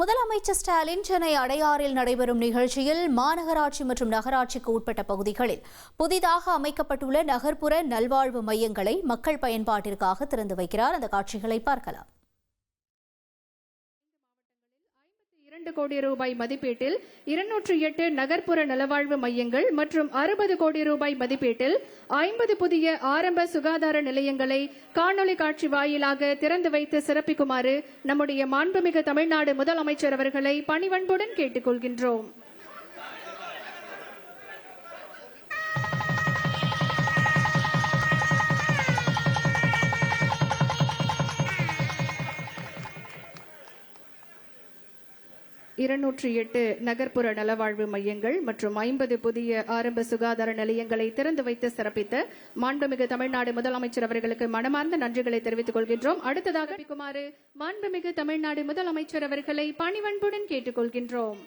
முதலமைச்சர் ஸ்டாலின் சென்னை அடையாறில் நடைபெறும் நிகழ்ச்சியில் மாநகராட்சி மற்றும் நகராட்சிக்கு உட்பட்ட பகுதிகளில் புதிதாக அமைக்கப்பட்டுள்ள நகர்ப்புற நல்வாழ்வு மையங்களை மக்கள் பயன்பாட்டிற்காக திறந்து வைக்கிறார். அந்த காட்சிகளை பார்க்கலாம். இரண்டு கோடி ரூபாய் மதிப்பீட்டில் இருநூற்று எட்டு நகர்ப்புற நலவாழ்வு மையங்கள் மற்றும் அறுபது கோடி ரூபாய் மதிப்பீட்டில் ஐம்பது புதிய ஆரம்ப சுகாதார நிலையங்களை காணொலி காட்சி வாயிலாக திறந்து வைத்து சிறப்பிக்குமாறு நம்முடைய மாண்புமிகு தமிழ்நாடு முதலமைச்சர் அவர்களை பணிவன்புடன் கேட்டுக்கொள்கின்றோம். இருநூற்றி எட்டு நகர்ப்புற நலவாழ்வு மையங்கள் மற்றும் ஐம்பது புதிய ஆரம்ப சுகாதார நிலையங்களை திறந்து வைத்து சிறப்பித்த மாண்புமிகு தமிழ்நாடு முதலமைச்சர் அவர்களுக்கு மனமார்ந்த நன்றிகளை தெரிவித்துக் கொள்கின்றோம். அடுத்ததாக குமாறு மாண்புமிகு தமிழ்நாடு முதலமைச்சர் அவர்களை பணிவன்புடன் கேட்டுக்கொள்கின்றோம்.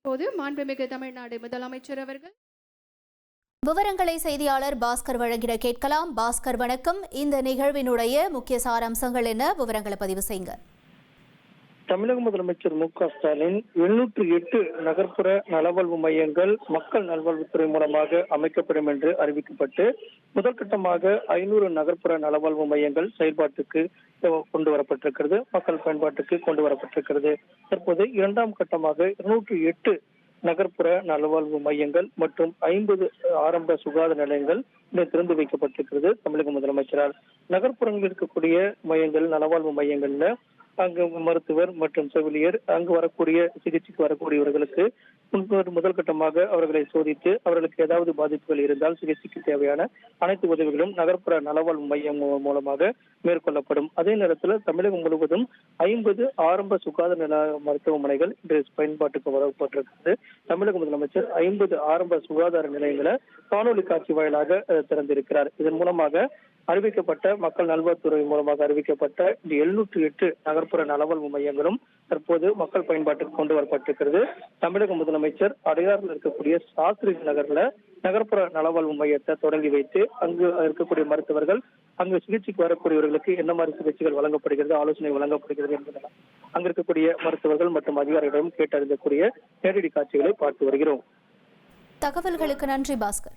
இப்போது மாண்புமிகு தமிழ்நாடு முதலமைச்சர் அவர்கள் விவரங்களை செய்தியாளர் பாஸ்கர் வழங்கிட கேட்கலாம். பாஸ்கர் வணக்கம். இந்த நிகழ்வினுடைய முக்கிய சாராம்சங்கள் என்ன? விவரங்களை பதிவு செய்யுங்க. தமிழக முதலமைச்சர் மு க ஸ்டாலின் எழுநூற்று எட்டு நகர்ப்புற நலவாழ்வு மையங்கள் மக்கள் நல்வாழ்வுத்துறை மூலமாக அமைக்கப்படும் என்று அறிவிக்கப்பட்டு முதல் கட்டமாக ஐநூறு நகர்ப்புற நலவாழ்வு மையங்கள் செயல்பாட்டுக்கு கொண்டு வரப்பட்டிருக்கிறது மக்கள் பயன்பாட்டுக்கு கொண்டு வரப்பட்டிருக்கிறது. தற்போது இரண்டாம் கட்டமாக இருநூற்று எட்டு நகர்ப்புற நலவாழ்வு மையங்கள் மற்றும் ஐம்பது ஆரம்ப சுகாதார நிலையங்கள் இன்று திறந்து வைக்கப்பட்டிருக்கிறது தமிழக முதலமைச்சரால். நகர்ப்புறங்களில் இருக்கக்கூடிய மையங்கள் நலவாழ்வு மையங்கள்ல அங்கு மருத்துவர் மற்றும் செவிலியர் அங்கு வரக்கூடிய சிகிச்சைக்கு வரக்கூடியவர்களுக்கு முன்பு முதல் கட்டமாக அவர்களை சோதித்து அவர்களுக்கு ஏதாவது பாதிப்புகள் இருந்தால் சிகிச்சைக்கு தேவையான அனைத்து உதவிகளும் நகர்ப்புற நலவாழ்வு மையம் மூலமாக மேற்கொள்ளப்படும். அதே நேரத்தில் தமிழகம் முழுவதும் ஐம்பது ஆரம்ப சுகாதார நில மருத்துவமனைகள் இன்று பயன்பாட்டுக்கு வரப்பட்டிருக்கிறது. தமிழக முதலமைச்சர் ஐம்பது ஆரம்ப சுகாதார நிலையங்களை காணொலி காட்சி வாயிலாக அஹ், திறந்திருக்கிறார். இதன் மூலமாக அறிவிக்கப்பட்ட மக்கள் நல்வாழ்வுத்துறை மூலமாக அறிவிக்கப்பட்ட இந்த எழுநூற்று எட்டு நகர்ப்புற நலவாழ்வு மையங்களும் தற்போது மக்கள் பயன்பாட்டுக்கு கொண்டு வரப்பட்டிருக்கிறது. தமிழக முதலமைச்சர் அடையாறில் இருக்கக்கூடிய சாஸ்திரி நகர்ல நகர்ப்புற நலவாழ்வு மையத்தை தொடங்கி வைத்து அங்கு இருக்கக்கூடிய மருத்துவர்கள் அங்கு சிகிச்சைக்கு வரக்கூடியவர்களுக்கு என்ன மாதிரி சிகிச்சைகள் வழங்கப்படுகிறது ஆலோசனை வழங்கப்படுகிறது என்பதெல்லாம் அங்கு இருக்கக்கூடிய மருத்துவர்கள் மற்றும் அதிகாரிகளிடம் கேட்டறிந்தக்கூடிய நேரடி காட்சிகளை பார்த்து வருகிறோம். தகவல்களுக்கு நன்றி பாஸ்கர்.